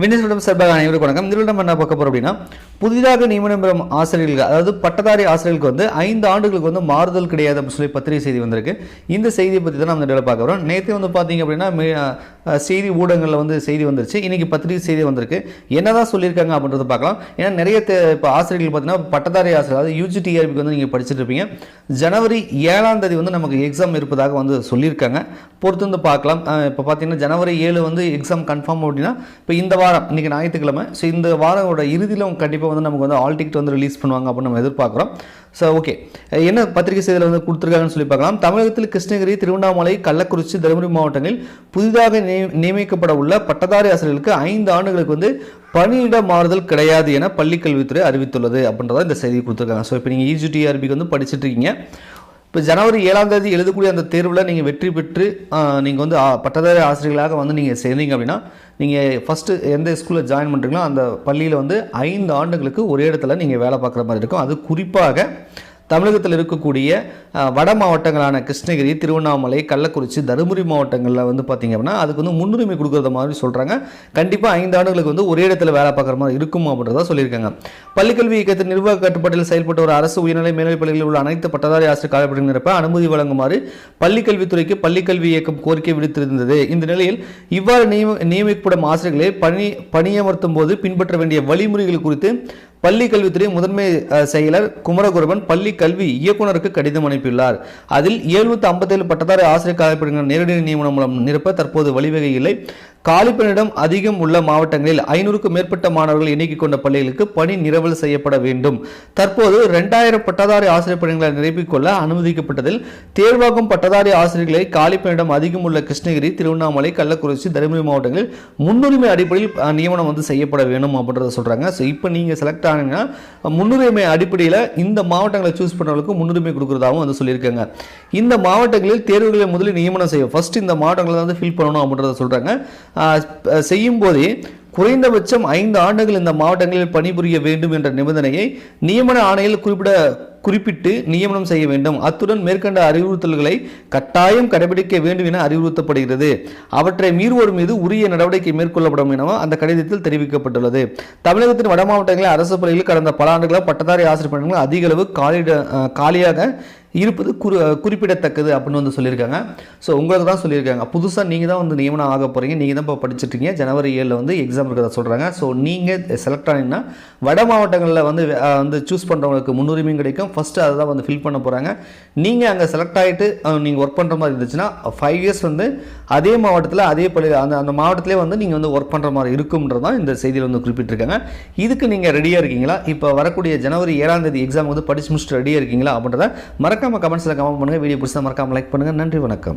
விண்ணேஸ்வரம் சார்பாக அனைவருக்கும் வணக்கம். இந்த நம்ம என்ன பார்க்க போறோம் அப்படின்னா புதிதாக நியமனம் பெறும் ஆசிரியர்கள் அதாவது பட்டதாரி ஆசிரியர்களுக்கு வந்து ஐந்து ஆண்டுகளுக்கு வந்து மாறுதல் கிடையாது அப்படின்னு சொல்லி பத்திரிகை செய்தி வந்திருக்கு. இந்த செய்தியை பற்றி தான் நம்ம இந்த பார்க்க போகிறோம் நேற்று வந்து பார்த்தீங்க அப்படின்னா செய்தி ஊடகங்களில் வந்து செய்தி வந்துருச்சு. இன்றைக்கி பத்திரிகை செய்தி வந்திருக்கு. என்னதான் சொல்லியிருக்காங்க அப்படின்றத பார்க்கலாம். ஏன்னா நிறைய இப்போ ஆசிரியர்கள் பார்த்தீங்கன்னா பட்டதாரி ஆசிரியர் அதாவது யூஜிடிஆர்பிக்கு வந்து நீங்கள் படிச்சுட்டு இருப்பீங்க. ஜனவரி ஏழாம் தேதி வந்து நமக்கு எக்ஸாம் இருப்பதாக வந்து சொல்லியிருக்காங்க. பொறுத்து வந்து பார்க்கலாம். இப்போ பார்த்தீங்கன்னா ஜனவரி ஏழு வந்து எக்ஸாம் கன்ஃபார்ம் அப்படின்னா இப்போ இந்த வாரம் இன்றைக்கி ஞாயிற்றுக்கிழமை. ஸோ இந்த வாரோட இறுதியில் கண்டிப்பாக வந்து நமக்கு வந்து ஆல் டிக்கெட் வந்து ரிலீஸ் பண்ணுவாங்க அப்படின்னு நம்ம எதிர்பார்க்குறோம். ஸோ ஓகே என்ன பத்திரிகை செய்தியில் வந்து கொடுத்துருக்காங்கன்னு சொல்லி பார்க்கலாம். தமிழகத்தில் கிருஷ்ணகிரி திருவண்ணாமலை கள்ளக்குறிச்சி தருமபுரி மாவட்டங்களில் புதிதாக நியமிக்கப்பட உள்ள பட்டதாரி ஆசிரியர்களுக்கு ஐந்து ஆண்டுகளுக்கு வந்து பணியிட மாறுதல் கிடையாது என பள்ளிக்கல்வித்துறை அறிவித்துள்ளது அப்படின்றத இந்த செய்தி கொடுத்துருக்காங்க. ஸோ இப்போ நீங்கள் இஜிடிஆர்பிக்கு வந்து படிச்சுட்டு இருக்கீங்க. இப்போ ஜனவரி ஏழாம் தேதி எழுதக்கூடிய அந்த தேர்வில் நீங்கள் வெற்றி பெற்று நீங்கள் வந்து பட்டதாரி ஆசிரியர்களாக வந்து நீங்கள் சேர்ந்தீங்க அப்படின்னா நீங்கள் ஃபஸ்ட்டு எந்த ஸ்கூலில் ஜாயின் பண்ணுறீங்களோ அந்த பள்ளியில் வந்து ஐந்து ஆண்டுகளுக்கு ஒரே இடத்துல நீங்கள் வேலை பார்க்குற மாதிரி இருக்கும். அது குறிப்பாக தமிழகத்தில் இருக்கக்கூடிய வட மாவட்டங்களான கிருஷ்ணகிரி திருவண்ணாமலை கள்ளக்குறிச்சி தருமபுரி மாவட்டங்களில் வந்து பார்த்தீங்க அப்படின்னா அதுக்கு வந்து முன்னுரிமை கொடுக்குறத மாதிரி சொல்கிறாங்க கண்டிப்பாக ஐந்து ஆண்டுகளுக்கு வந்து ஒரே இடத்துல வேலை பார்க்குற மாதிரி இருக்கும் அப்படின்றத சொல்லியிருக்காங்க. பள்ளிக்கல்வி இயக்கத்தின் நிர்வாக கட்டுப்பாட்டில் செயல்பட்ட ஒரு அரசு உயர்நிலை மேல்நிலைப் பள்ளிகளில் உள்ள அனைத்து பட்டதாரி ஆசிரியர் காலப்படி அனுமதி வழங்குமாறு பள்ளிக்கல்வித்துறைக்கு பள்ளிக்கல்வி இயக்கம் கோரிக்கை விடுத்திருந்தது. இந்த நிலையில் இவ்வாறு நியமிக்கப்படும் ஆசிரியர்களை பணி பணியமர்த்தும் போது பின்பற்ற வேண்டிய வழிமுறைகள் குறித்து பள்ளி கல்வித்துறை முதன்மை செயலர் குமரகுருபன் பள்ளி கல்வி இயக்குனருக்கு கடிதம் அனுப்பியுள்ளார். அதில் எழுநூத்தி ஐம்பத்தேழு பட்டதாரி ஆசிரியர் காலப்பணிகள் நேரடி நியமனம் மூலம் நிரப்ப தற்போது வழிவகை இல்லை. காலிப்பணியிடம் அதிகம் உள்ள மாவட்டங்களில் ஐநூறுக்கும் மேற்பட்ட மாணவர்கள் எண்ணிக்கை கொண்ட பள்ளிகளுக்கு பணி நிரவல் செய்யப்பட வேண்டும். தற்போது ரெண்டாயிரம் பட்டதாரி ஆசிரியர் பணிகளை நிரப்பிக்கொள்ள அனுமதிக்கப்பட்டதில் தேர்வாகும் பட்டதாரி ஆசிரியர்களை காலிப்பணியிடம் அதிகம் உள்ள கிருஷ்ணகிரி திருவண்ணாமலை கள்ளக்குறிச்சி தருமபுரி மாவட்டங்களில் முன்னுரிமை அடிப்படையில் நியமனம் வந்து செய்யப்பட வேணும் அப்படின்றத சொல்றாங்க. ஸோ இப்போ நீங்க செலக்ட் ஆனீங்கன்னா முன்னுரிமை அடிப்படையில் இந்த மாவட்டங்களை சூஸ் பண்ணவர்களுக்கு முன்னுரிமை கொடுக்குறதாகவும் வந்து சொல்லியிருக்காங்க. இந்த மாவட்டங்களில் தேர்வுகளை முதலில் நியமனம் செய்யும் ஃபர்ஸ்ட் இந்த மாவட்டங்களை வந்து ஃபில் பண்ணணும் அப்படின்றத சொல்றாங்க. செய்யும்போதே செய்யும் போதே குறைந்தபட்சம் ஐந்து ஆண்டுகள் இந்த மாவட்டங்களில் பணிபுரிய வேண்டும் என்ற நிபந்தனையை நியமன ஆணையில் குறிப்பிட குறிப்பிட்டு நியமனம் செய்ய வேண்டும். அத்துடன் மேற்கண்ட அறிவுறுத்தல்களை கட்டாயம் கடைபிடிக்க வேண்டும் என அறிவுறுத்தப்படுகிறது. அவற்றை மீறுவோர் மீது உரிய நடவடிக்கை மேற்கொள்ளப்படும் எனவும் அந்த கடிதத்தில் தெரிவிக்கப்பட்டுள்ளது. தமிழகத்தின் வட மாவட்டங்களில் அரசு பள்ளிகளில் கடந்த பல ஆண்டுகளாக பட்டதாரி ஆசிரியர் பணிகள் அதிக அளவு காலியிட காலியாக இருப்பது குறி குறிப்பிடத்தக்கது அப்படின்னு வந்து சொல்லியிருக்காங்க. ஸோ உங்களுக்கு தான் சொல்லியிருக்காங்க. புதுசாக நீங்கள் தான் வந்து நியமனம் ஆக போகிறீங்க நீங்கள் தான் இப்போ படிச்சிட்ருக்கீங்க ஜனவரி ஏழில் வந்து எக்ஸாம் இருக்கிறத சொல்கிறாங்க ஸோ நீங்கள் செலக்ட் ஆனீங்கன்னா வட மாவட்டங்களில் வந்து வந்து சூஸ் பண்ணுறவங்களுக்கு முன்னுரிமையும் கிடைக்கும். ஃபஸ்ட்டு அதை தான் வந்து ஃபில் பண்ண போகிறாங்க நீங்கள் அங்கே செலக்ட் ஆகிட்டு நீங்கள் ஒர்க் பண்ணுற மாதிரி இருந்துச்சுன்னா ஃபைவ் இயர்ஸ் வந்து அதே மாவட்டத்தில் அதே பள்ளி அந்த அந்த மாவட்டத்திலே வந்து நீங்கள் வந்து ஒர்க் பண்ணுற மாதிரி இருக்கும்ன்றது தான் இந்த செய்தியில் வந்து குறிப்பிட்டிருக்காங்க. இதுக்கு நீங்கள் ரெடியாக இருக்கீங்களா? இப்போ வரக்கூடிய ஜனவரி ஏழாம் தேதி எக்ஸாம் வந்து படிச்சு முடிச்சுட்டு ரெடியாக இருக்கீங்களா? அப்படின்றத மறக்க மறக்காமல் கமெண்ட்ஸில் கமெண்ட் பண்ணுங்கள் வீடியோ பிடிச்சா மறக்காமல் லைக் பண்ணுங்கள் நன்றி வணக்கம்.